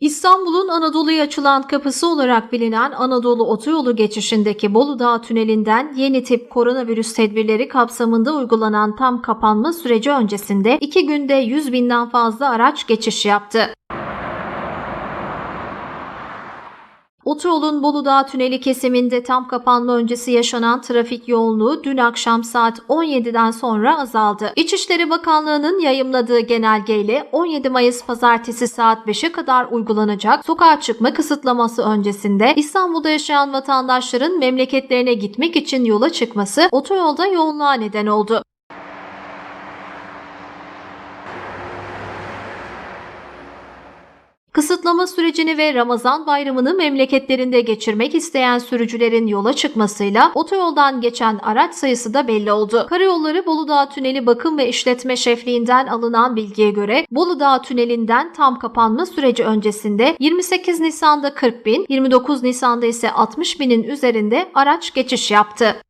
İstanbul'un Anadolu'ya açılan kapısı olarak bilinen Anadolu Otoyolu geçişindeki Bolu Dağı Tüneli'nden yeni tip koronavirüs tedbirleri kapsamında uygulanan tam kapanma süreci öncesinde iki günde 100 binden fazla araç geçiş yaptı. Otoyolun Bolu Dağı Tüneli kesiminde tam kapanma öncesi yaşanan trafik yoğunluğu dün akşam saat 17'den sonra azaldı. İçişleri Bakanlığı'nın yayımladığı genelgeyle 17 Mayıs pazartesi saat 5'e kadar uygulanacak sokağa çıkma kısıtlaması öncesinde İstanbul'da yaşayan vatandaşların memleketlerine gitmek için yola çıkması otoyolda yoğunluğa neden oldu. Kısıtlama sürecini ve Ramazan bayramını memleketlerinde geçirmek isteyen sürücülerin yola çıkmasıyla otoyoldan geçen araç sayısı da belli oldu. Karayolları Bolu Dağı Tüneli Bakım ve İşletme Şefliğinden alınan bilgiye göre Bolu Dağı Tüneli'nden tam kapanma süreci öncesinde 28 Nisan'da 40 bin, 29 Nisan'da ise 60 binin üzerinde araç geçiş yaptı.